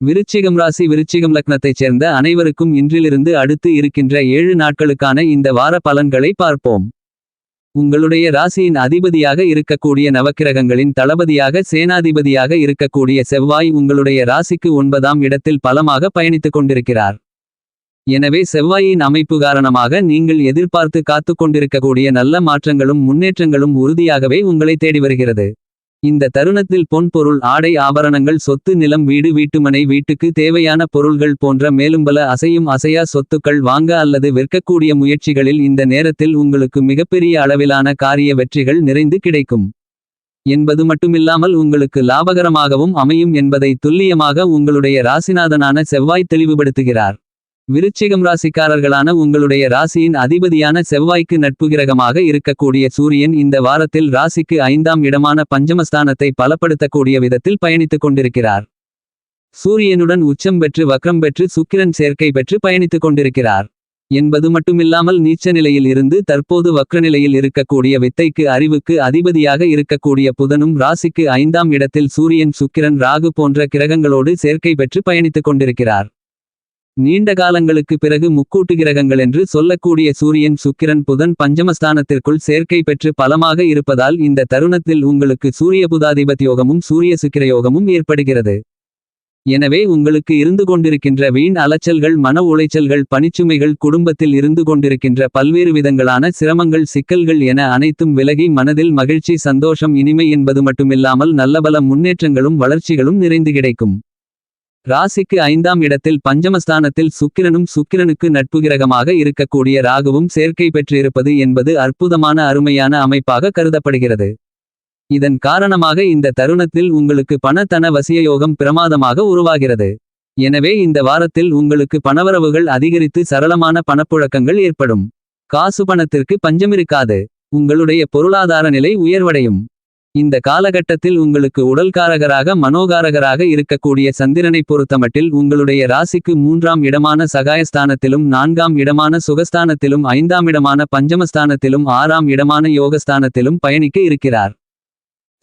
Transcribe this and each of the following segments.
விருச்சிகம் ராசி விருச்சிகம் லக்னத்தைச் சேர்ந்த அனைவருக்கும் இன்றிலிருந்து அடுத்து இருக்கின்ற ஏழு நாட்களுக்கான இந்த வார பலன்களை பார்ப்போம். உங்களுடைய ராசியின் அதிபதியாக இருக்கக்கூடிய நவக்கிரகங்களின் தளபதியாக சேனாதிபதியாக இருக்கக்கூடிய செவ்வாய் உங்களுடைய ராசிக்கு ஒன்பதாம் இடத்தில் பலமாக பயணித்துக் கொண்டிருக்கிறார். எனவே செவ்வாயின் அமைப்பு காரணமாக நீங்கள் எதிர்பார்த்து காத்துக் கொண்டிருக்கக்கூடிய நல்ல மாற்றங்களும் முன்னேற்றங்களும் உறுதியாகவே உங்களை தேடி வருகிறது. இந்த தருணத்தில் பொன் பொருள் ஆடை ஆபரணங்கள் சொத்து நிலம் வீடு வீட்டுமனை வீட்டுக்கு தேவையான பொருள்கள் போன்ற மேலும் பல அசையும் அசையா சொத்துக்கள் வாங்க அல்லது விற்கக்கூடிய முயற்சிகளில் இந்த நேரத்தில் உங்களுக்கு மிகப்பெரிய அளவிலான காரிய வெற்றிகள் நிறைந்து கிடைக்கும். என்பது மட்டுமில்லாமல் உங்களுக்கு லாபகரமாகவும் அமையும் என்பதை துல்லியமாக உங்களுடைய ராசிநாதனான செவ்வாய் தெளிவுபடுத்துகிறார். விருச்சிகம் ராசிக்காரர்களான உங்களுடைய ராசியின் அதிபதியான செவ்வாய்க்கு நட்பு கிரகமாக இருக்கக்கூடிய சூரியன் இந்த வாரத்தில் ராசிக்கு ஐந்தாம் இடமான பஞ்சமஸ்தானத்தை பலப்படுத்தக்கூடிய விதத்தில் பயணித்துக் கொண்டிருக்கிறார். சூரியனுடன் உச்சம் பெற்று வக்ரம் பெற்று சுக்கிரன் சேர்க்கை பெற்று பயணித்துக் கொண்டிருக்கிறார். என்பது மட்டுமில்லாமல் நீச்ச நிலையில் இருந்து தற்போது வக்ரநிலையில் இருக்கக்கூடிய வித்தைக்கு அறிவுக்கு அதிபதியாக இருக்கக்கூடிய புதனும் ராசிக்கு ஐந்தாம் இடத்தில் சூரியன் சுக்கிரன் ராகு போன்ற கிரகங்களோடு சேர்க்கை பெற்று பயணித்துக் கொண்டிருக்கிறார். நீண்ட காலங்களுக்கு பிறகு முக்கூட்டு கிரகங்கள் என்று சொல்லக்கூடிய சூரியன் சுக்கிரன் புதன் பஞ்சமஸ்தானத்திற்குள் சேர்க்கை பெற்று பலமாக இருப்பதால் இந்த தருணத்தில் உங்களுக்கு சூரிய புதாதிபத் யோகமும் சூரிய சுக்கிர யோகமும் ஏற்படுகிறது. எனவே உங்களுக்கு இருந்து கொண்டிருக்கின்ற வீண் அலைச்சல்கள் மன உளைச்சல்கள் பணிச்சுமைகள் குடும்பத்தில் இருந்து கொண்டிருக்கின்ற பல்வேறு விதங்களான சிரமங்கள் சிக்கல்கள் என அனைத்தும் விலகி மனதில் மகிழ்ச்சி சந்தோஷம் இனிமை என்பது மட்டுமில்லாமல் நல்லபல முன்னேற்றங்களும் வளர்ச்சிகளும் நிறைந்து கிடைக்கும். ராசிக்கு ஐந்தாம் இடத்தில் பஞ்சமஸ்தானத்தில் சுக்கிரனும் சுக்கிரனுக்கு நட்பு கிரகமாக இருக்கக்கூடிய ராகுவும் சேர்க்கை பெற்றிருப்பது என்பது அற்புதமான அருமையான அமைப்பாக கருதப்படுகிறது. இதன் காரணமாக இந்த தருணத்தில் உங்களுக்கு பணத்தன வசியயோகம் பிரமாதமாக உருவாகிறது. எனவே இந்த வாரத்தில் உங்களுக்கு பணவரவுகள் அதிகரித்து சரளமான பணப்புழக்கங்கள் ஏற்படும். காசு பணத்திற்கு பஞ்சமிருக்காது. உங்களுடைய பொருளாதார நிலை உயர்வடையும். இந்த காலகட்டத்தில் உங்களுக்கு உடல்காரகராக மனோகாரகராக இருக்கக்கூடிய சந்திரனை பொறுத்தமட்டில் உங்களுடைய ராசிக்கு மூன்றாம் இடமான சகாயஸ்தானத்திலும் நான்காம் இடமான சுகஸ்தானத்திலும் ஐந்தாம் இடமான பஞ்சமஸ்தானத்திலும் ஆறாம் இடமான யோகஸ்தானத்திலும் பயணிக்க இருக்கிறார்.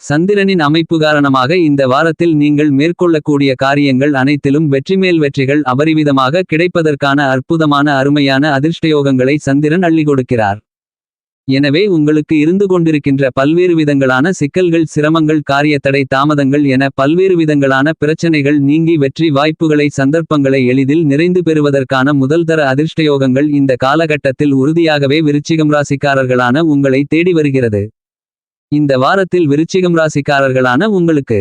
சந்திரனின் அமைப்பு காரணமாக இந்த வாரத்தில் நீங்கள் மேற்கொள்ளக்கூடிய காரியங்கள் அனைத்திலும் வெற்றிமேல் வெற்றிகள் அபரிவிதமாக கிடைப்பதற்கான அற்புதமான அருமையான அதிர்ஷ்டயோகங்களை சந்திரன் அள்ளி கொடுக்கிறார். எனவே உங்களுக்கு இருந்து கொண்டிருக்கின்ற பல்வேறு விதங்களான சிக்கல்கள் சிரமங்கள் காரியத்தடை தாமதங்கள் என பல்வேறு விதங்களான பிரச்சனைகள் நீங்கி வெற்றி வாய்ப்புகளை சந்தர்ப்பங்களை எளிதில் நிறைந்து பெறுவதற்கான முதல்தர அதிர்ஷ்டயோகங்கள் இந்த காலகட்டத்தில் உறுதியாகவே விருச்சிகம் ராசிக்காரர்களான உங்களை தேடி வருகிறது. இந்த வாரத்தில் விருச்சிகம் ராசிக்காரர்களான உங்களுக்கு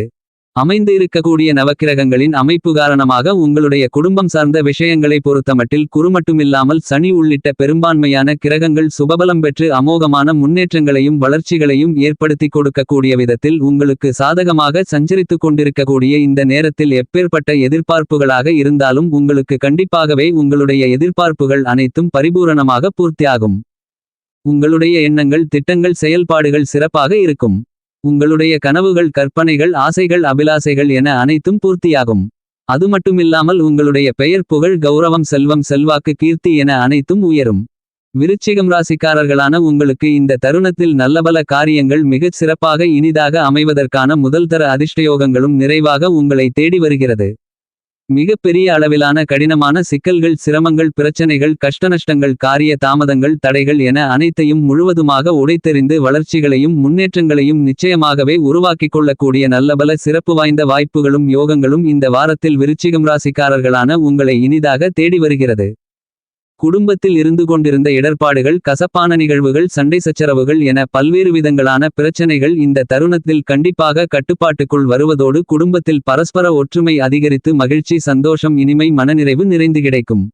அமைந்து இருக்கக்கூடிய நவக்கிரகங்களின் அமைப்பு காரணமாக உங்களுடைய குடும்பம் சார்ந்த விஷயங்களை பொறுத்தமட்டில் குறுமட்டுமில்லாமல் சனி உள்ளிட்ட பெரும்பான்மையான கிரகங்கள் சுபபலம் பெற்று அமோகமான முன்னேற்றங்களையும் வளர்ச்சிகளையும் ஏற்படுத்தி கொடுக்கக்கூடிய விதத்தில் உங்களுக்கு சாதகமாக சஞ்சரித்துக் கொண்டிருக்கக்கூடிய இந்த நேரத்தில் எப்பேற்பட்ட எதிர்பார்ப்புகளாக இருந்தாலும் உங்களுக்கு கண்டிப்பாகவே உங்களுடைய எதிர்பார்ப்புகள் அனைத்தும் பரிபூரணமாக பூர்த்தியாகும். உங்களுடைய எண்ணங்கள் திட்டங்கள் செயல்பாடுகள் சிறப்பாக இருக்கும். உங்களுடைய கனவுகள் கற்பனைகள் ஆசைகள் அபிலாசைகள் என அனைத்தும் பூர்த்தியாகும். அது மட்டுமில்லாமல் உங்களுடைய பெயர் புகழ் கௌரவம் செல்வம் செல்வாக்கு கீர்த்தி என அனைத்தும் உயரும். விருச்சிகம் ராசிக்காரர்களான உங்களுக்கு இந்த தருணத்தில் நல்லபல காரியங்கள் மிகச் சிறப்பாக இனிதாக அமைவதற்கான முதல்தர அதிர்ஷ்டயோகங்களும் நிறைவாக உங்களை தேடி வருகிறது. மிகப்பெரிய அளவிலான கடினமான சிக்கல்கள் சிரமங்கள் பிரச்சனைகள் கஷ்டநஷ்டங்கள் காரிய தாமதங்கள் தடைகள் என அனைத்தையும் முழுவதுமாக உடைத்தெறிந்து வளர்ச்சிகளையும் முன்னேற்றங்களையும் நிச்சயமாகவே உருவாக்கிக் கொள்ளக்கூடிய நல்லபல சிறப்பு வாய்ந்த வாய்ப்புகளும் யோகங்களும் இந்த வாரத்தில் விருச்சிகம் ராசிக்காரர்களான உங்களை இனிதாக தேடி வருகிறது. குடும்பத்தில் இருந்து கொண்டிருந்த இடர்பாடுகள் கசப்பான நிகழ்வுகள் சண்டை சச்சரவுகள் என பல்வேறு விதங்களான பிரச்சனைகள் இந்த தருணத்தில் கண்டிப்பாக கட்டுப்பாட்டுக்குள் வருவதோடு குடும்பத்தில் பரஸ்பர ஒற்றுமை அதிகரித்து மகிழ்ச்சி சந்தோஷம் இனிமை மனநிறைவு நிறைந்து கிடைக்கும்.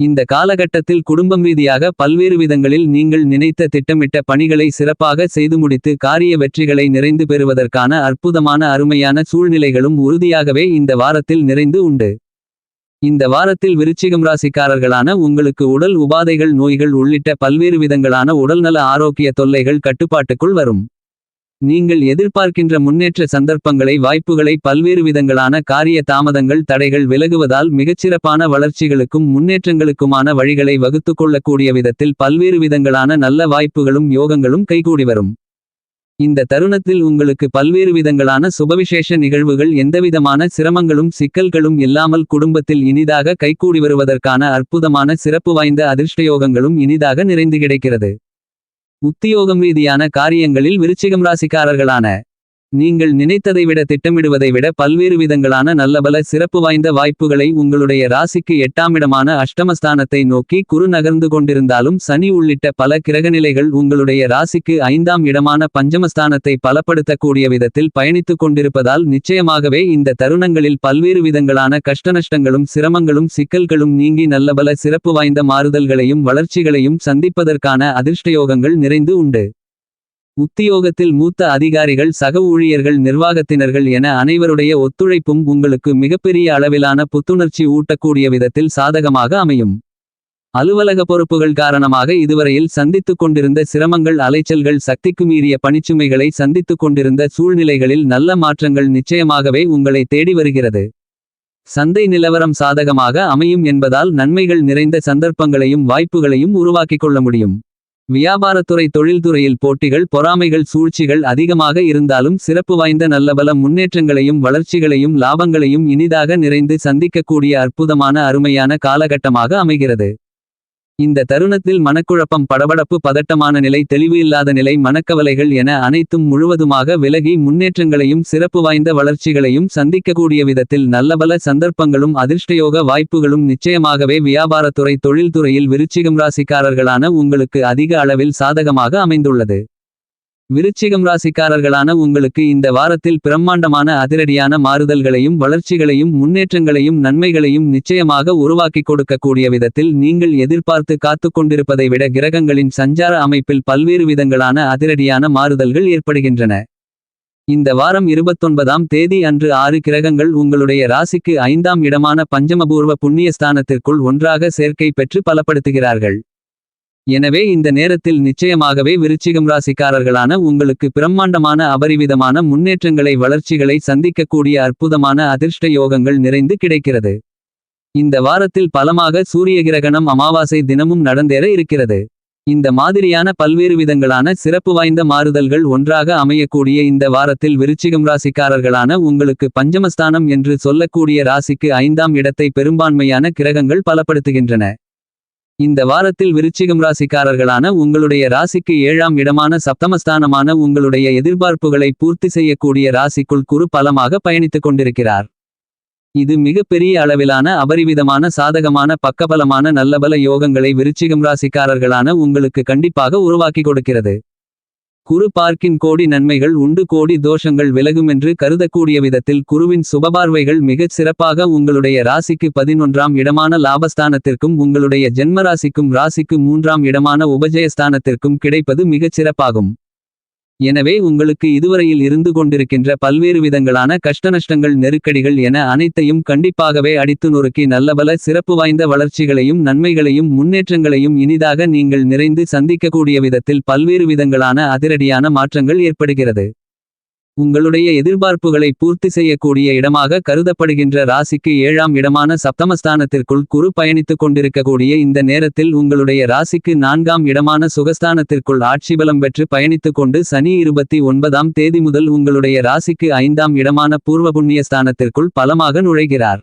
இந்த காலகட்டத்தில் குடும்பம் ரீதியாக பல்வேறு விதங்களில் நீங்கள் நினைத்த திட்டமிட்ட பணிகளை சிறப்பாக செய்து முடித்து காரிய வெற்றிகளை நிறைந்து பெறுவதற்கான அற்புதமான அருமையான சூழ்நிலைகளும் உறுதியாகவே இந்த வாரத்தில் நிறைந்து உண்டு. இந்த வாரத்தில் விருச்சிகம் ராசிக்காரர்களான உங்களுக்கு உடல் உபாதைகள் நோய்கள் உள்ளிட்ட பல்வேறு விதங்களான உடல்நல ஆரோக்கிய தொல்லைகள் கட்டுப்பாட்டுக்குள் வரும். நீங்கள் எதிர்பார்க்கின்ற முன்னேற்ற சந்தர்ப்பங்களை வாய்ப்புகளை பல்வேறு விதங்களான காரிய தாமதங்கள் தடைகள் விலகுவதால் மிகச்சிறப்பான வளர்ச்சிகளுக்கும் முன்னேற்றங்களுக்குமான வழிகளை வகுத்து கொள்ளக்கூடிய விதத்தில் பல்வேறு விதங்களான நல்ல வாய்ப்புகளும் யோகங்களும் கைகூடி வரும். இந்த தருணத்தில் உங்களுக்கு பல்வேறு விதங்களான சுபவிசேஷ நிகழ்வுகள் எந்தவிதமான சிரமங்களும் சிக்கல்களும் இல்லாமல் குடும்பத்தில் இனிதாக கைகூடி வருவதற்கான அற்புதமான சிறப்பு வாய்ந்த அதிர்ஷ்டயோகங்களும் இனிதாக நிறைந்து கிடைக்கிறது. உத்தியோகம் ரீதியான காரியங்களில் விருச்சிகம் ராசிக்காரர்களான நீங்கள் நினைத்ததை விட திட்டமிடுவதை விட பல்வேறு விதங்களான நல்லபல சிறப்பு வாய்ந்த வாய்ப்புகளை உங்களுடைய ராசிக்கு எட்டாமிடமான அஷ்டமஸ்தானத்தை நோக்கி குறு நகர்ந்து கொண்டிருந்தாலும் சனி உள்ளிட்ட பல கிரகநிலைகள் உங்களுடைய ராசிக்கு ஐந்தாம் இடமான பஞ்சமஸ்தானத்தை பலப்படுத்தக்கூடிய விதத்தில் பயணித்துக் கொண்டிருப்பதால் நிச்சயமாகவே இந்த தருணங்களில் பல்வேறு விதங்களான கஷ்டநஷ்டங்களும் சிரமங்களும் சிக்கல்களும் நீங்கி நல்லபல சிறப்பு வாய்ந்த மாறுதல்களையும் வளர்ச்சிகளையும் சந்திப்பதற்கான அதிர்ஷ்டயோகங்கள் நிறைந்து உண்டு. உத்தியோகத்தில் மூத்த அதிகாரிகள் சக ஊழியர்கள் நிர்வாகத்தினர்கள் என அனைவருடைய ஒத்துழைப்பும் உங்களுக்கு மிகப்பெரிய அளவிலான புத்துணர்ச்சி ஊட்டக்கூடிய விதத்தில் சாதகமாக அமையும். அலுவலக பொறுப்புகள் காரணமாக இதுவரையில் சந்தித்துக் கொண்டிருந்த சிரமங்கள் அலைச்சல்கள் சக்திக்கு மீறிய பணிச்சுமைகளை சந்தித்துக் கொண்டிருந்த சூழ்நிலைகளில் நல்ல மாற்றங்கள் நிச்சயமாகவே உங்களை தேடி வருகிறது. சந்தை நிலவரம் சாதகமாக அமையும் என்பதால் நன்மைகள் நிறைந்த சந்தர்ப்பங்களையும் வாய்ப்புகளையும் உருவாக்கிக் கொள்ள முடியும். வியாபாரத்துறை தொழில்துறையில் போட்டிகள் பொறாமைகள் சூழ்ச்சிகள் அதிகமாக இருந்தாலும் சிறப்பு வாய்ந்த நல்லபல முன்னேற்றங்களையும் வளர்ச்சிகளையும் லாபங்களையும் இனிதாக நிறைந்து சந்திக்கக்கூடிய அற்புதமான அருமையான காலகட்டமாக அமைகிறது. இந்த தருணத்தில் மனக்குழப்பம் படபடப்பு பதட்டமான நிலை தெளிவு இல்லாத நிலை மனக்கவலைகள் என அனைத்தும் முழுவதுமாக விலகி முன்னேற்றங்களையும் சிறப்பு வாய்ந்த வளர்ச்சிகளையும் சந்திக்கக்கூடிய விதத்தில் நல்லபல சந்தர்ப்பங்களும் அதிர்ஷ்டயோக வாய்ப்புகளும் நிச்சயமாகவே வியாபாரத்துறை தொழில்துறையில் விருச்சிகம் ராசிக்காரர்களான உங்களுக்கு அதிக அளவில் சாதகமாக அமைந்துள்ளது. விருச்சிகம் ராசிக்காரர்களான உங்களுக்கு இந்த வாரத்தில் பிரம்மாண்டமான அதிரடியான மாறுதல்களையும் வளர்ச்சிகளையும் முன்னேற்றங்களையும் நன்மைகளையும் நிச்சயமாக உருவாக்கிக் கொடுக்கக்கூடிய விதத்தில் நீங்கள் எதிர்பார்த்து காத்து கொண்டிருப்பதை விட கிரகங்களின் சஞ்சார அமைப்பில் பல்வேறு விதங்களான அதிரடியான மாறுதல்கள் ஏற்படுகின்றன. இந்த வாரம் இருபத்தொன்பதாம் தேதி அன்று ஆறு கிரகங்கள் உங்களுடைய ராசிக்கு ஐந்தாம் இடமான பஞ்சமபூர்வ புண்ணியஸ்தானத்திற்குள் ஒன்றாக சேர்க்கை பெற்று பலப்படுத்துகிறார்கள். எனவே இந்த நேரத்தில் நிச்சயமாகவே விருச்சிகம் ராசிக்காரர்களான உங்களுக்கு பிரம்மாண்டமான அபரிவிதமான முன்னேற்றங்களை வளர்ச்சிகளை சந்திக்கக்கூடிய அற்புதமான அதிர்ஷ்ட யோகங்கள் நிறைந்து கிடைக்கிறது. இந்த வாரத்தில் பலமாக சூரிய கிரகணம் அமாவாசை தினமும் நடந்தேற இருக்கிறது. இந்த மாதிரியான பல்வேறு விதங்களான சிறப்பு வாய்ந்த மாறுதல்கள் ஒன்றாக அமையக்கூடிய இந்த வாரத்தில் விருச்சிகம் ராசிக்காரர்களான உங்களுக்கு பஞ்சமஸ்தானம் என்று சொல்லக்கூடிய ராசிக்கு ஐந்தாம் இடத்தை பெரும்பான்மையான கிரகங்கள் பலப்படுத்துகின்றன. இந்த வாரத்தில் விருச்சிகம் ராசிக்காரர்களான உங்களுடைய ராசிக்கு ஏழாம் இடமான சப்தமஸ்தானமான உங்களுடைய எதிர்பார்ப்புகளை பூர்த்தி செய்யக்கூடிய ராசிக்குள் குறு பலமாக பயணித்துக் கொண்டிருக்கிறார். இது மிகப்பெரிய அளவிலான அபரிவிதமான சாதகமான பக்கபலமான நல்லபல யோகங்களை விருச்சிகம் ராசிக்காரர்களான உங்களுக்கு கண்டிப்பாக உருவாக்கி கொடுக்கிறது. குரு பார்க்கின் கோடி நன்மைகள் உண்டு. கோடி தோஷங்கள் விலகுமென்று கருதக்கூடிய விதத்தில் குருவின் சுபபார்வைகள் மிகச் சிறப்பாக உங்களுடைய ராசிக்கு பதினொன்றாம் இடமான லாபஸ்தானத்திற்கும் உங்களுடைய ஜென்மராசிக்கும் ராசிக்கு மூன்றாம் இடமான உபஜயஸ்தானத்திற்கும் கிடைப்பது மிகச் சிறப்பாகும். எனவே உங்களுக்கு இதுவரையில் இருந்து கொண்டிருக்கின்ற பல்வேறு விதங்களான கஷ்டநஷ்டங்கள் நெருக்கடிகள் என அனைத்தையும் கண்டிப்பாகவே அடித்து நொறுக்கி நல்லபல சிறப்பு வாய்ந்த வளர்ச்சிகளையும் நன்மைகளையும் முன்னேற்றங்களையும் இனிதாக நீங்கள் நிறைந்து சந்திக்கக்கூடிய விதத்தில் பல்வேறு விதங்களான அதிரடியான மாற்றங்கள் ஏற்படுகிறது. உங்களுடைய எதிர்பார்ப்புகளை பூர்த்தி செய்யக்கூடிய இடமாக கருதப்படுகின்ற ராசிக்கு ஏழாம் இடமான சப்தமஸ்தானத்திற்குள் குரு பயணித்துக் கொண்டிருக்கக்கூடிய இந்த நேரத்தில் உங்களுடைய ராசிக்கு நான்காம் இடமான சுகஸ்தானத்திற்குள் ஆட்சிபலம் பெற்று பயணித்துக் கொண்டு சனி இருபத்தி ஒன்பதாம் தேதி முதல் உங்களுடைய ராசிக்கு ஐந்தாம் இடமான பூர்வ புண்ணியஸ்தானத்திற்குள் பலமாக நுழைகிறார்.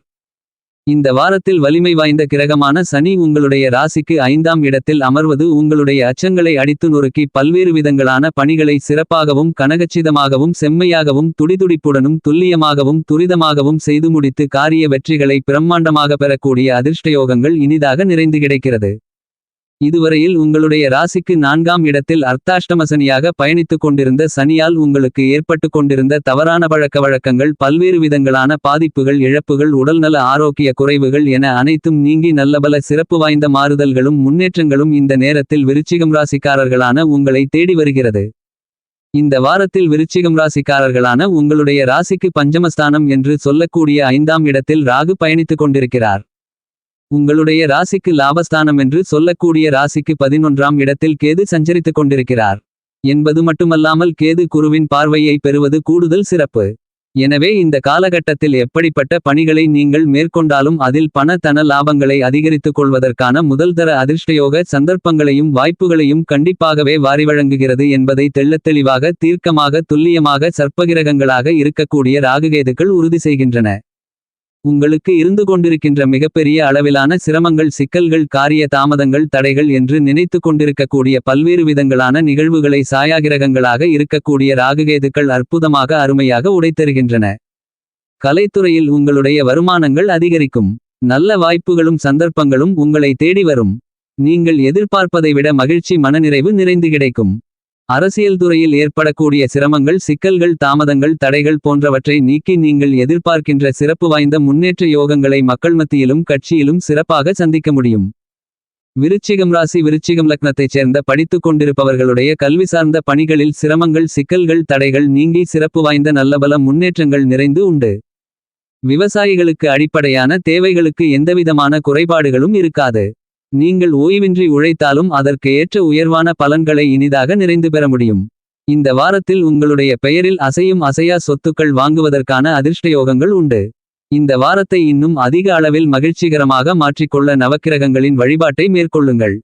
இந்த வாரத்தில் வலிமை வாய்ந்த கிரகமான சனி உங்களுடைய ராசிக்கு ஐந்தாம் இடத்தில் அமர்வது உங்களுடைய அச்சங்களை அடித்து நொறுக்கி பல்வேறு விதங்களான பணிகளை சிறப்பாகவும் கனகச்சிதமாகவும் செம்மையாகவும் துடிதுடிப்புடனும் துல்லியமாகவும் துரிதமாகவும் செய்து முடித்து காரிய வெற்றிகளை பிரம்மாண்டமாக பெறக்கூடிய அதிர்ஷ்டயோகங்கள் இனிதாக நிறைந்து கிடைக்கிறது. இதுவரையில் உங்களுடைய ராசிக்கு நான்காம் இடத்தில் அர்த்தாஷ்டமசனியாக பயணித்துக் கொண்டிருந்த சனியால் உங்களுக்கு ஏற்பட்டு கொண்டிருந்த தவறான பழக்க வழக்கங்கள் பல்வேறு விதங்களான பாதிப்புகள் இழப்புகள் உடல்நல ஆரோக்கிய குறைவுகள் என அனைத்தும் நீங்கி நல்லபல சிறப்பு வாய்ந்த மாறுதல்களும் முன்னேற்றங்களும் இந்த நேரத்தில் விருச்சிகம் ராசிக்காரர்களான உங்களை தேடி வருகிறது. இந்த வாரத்தில் விருச்சிகம் ராசிக்காரர்களான உங்களுடைய ராசிக்கு பஞ்சமஸ்தானம் என்று சொல்லக்கூடிய ஐந்தாம் இடத்தில் ராகு பயணித்துக் கொண்டிருக்கிறார். உங்களுடைய ராசிக்கு லாபஸ்தானம் என்று சொல்லக்கூடிய ராசிக்கு பதினொன்றாம் இடத்தில் கேது சஞ்சரித்துக் கொண்டிருக்கிறார். என்பது மட்டுமல்லாமல் கேது குருவின் பார்வையை பெறுவது கூடுதல் சிறப்பு. எனவே இந்த காலகட்டத்தில் எப்படிப்பட்ட பணிகளை நீங்கள் மேற்கொண்டாலும் அதில் பண தன லாபங்களை அதிகரித்துக் கொள்வதற்கான முதல்தர அதிர்ஷ்டயோக சந்தர்ப்பங்களையும் வாய்ப்புகளையும் கண்டிப்பாகவே வாரி வழங்குகிறது என்பதை தெள்ளத்தெளிவாக தீர்க்கமாக துல்லியமாக சர்ப்பகிரகங்களாக இருக்கக்கூடிய ராகுகேதுக்கள் உறுதி செய்கின்றன. உங்களுக்கு இருந்து கொண்டிருக்கின்ற மிகப்பெரிய அளவிலான சிரமங்கள் சிக்கல்கள் காரிய தாமதங்கள் தடைகள் என்று நினைத்துக் கொண்டிருக்கக்கூடிய பல்வேறு விதங்களான நிகழ்வுகளை சாயாகிரகங்களாக இருக்கக்கூடிய ராகுகேதுக்கள் அற்புதமாக அருமையாக உடைத்தருகின்றன. கலைத்துறையில் உங்களுடைய வருமானங்கள் அதிகரிக்கும். நல்ல வாய்ப்புகளும் சந்தர்ப்பங்களும் உங்களை தேடி வரும். நீங்கள் எதிர்பார்ப்பதை விட மகிழ்ச்சி மனநிறைவு நிறைந்து கிடைக்கும். அரசியல் துறையில் ஏற்படக்கூடிய சிரமங்கள் சிக்கல்கள் தாமதங்கள் தடைகள் போன்றவற்றை நீக்கி நீங்கள் எதிர்பார்க்கின்ற சிறப்பு வாய்ந்த முன்னேற்ற யோகங்களை மக்கள் மத்தியிலும் கட்சியிலும் சிறப்பாக சந்திக்க முடியும். விருச்சிகம் ராசி விருச்சிகம் லக்னத்தைச் சேர்ந்த படித்துக் கொண்டிருப்பவர்களுடைய கல்வி சார்ந்த பணிகளில் சிரமங்கள் சிக்கல்கள் தடைகள் நீங்கி சிறப்பு வாய்ந்த நல்லபல முன்னேற்றங்கள் நிறைந்து உண்டு. விவசாயிகளுக்கு அடிப்படையான தேவைகளுக்கு எந்தவிதமான குறைபாடுகளும் இருக்காது. நீங்கள் ஓய்வின்றி உழைத்தாலும் அதற்கு ஏற்ற உயர்வான பலன்களை இனிதாக நிறைந்து பெற முடியும். இந்த வாரத்தில் உங்களுடைய பெயரில் அசையும் அசையா சொத்துக்கள் வாங்குவதற்கான அதிர்ஷ்டயோகங்கள் உண்டு. இந்த வாரத்தை இன்னும் அதிக அளவில் மகிழ்ச்சிகரமாக மாற்றிக்கொள்ள நவக்கிரகங்களின் வழிபாட்டை மேற்கொள்ளுங்கள்.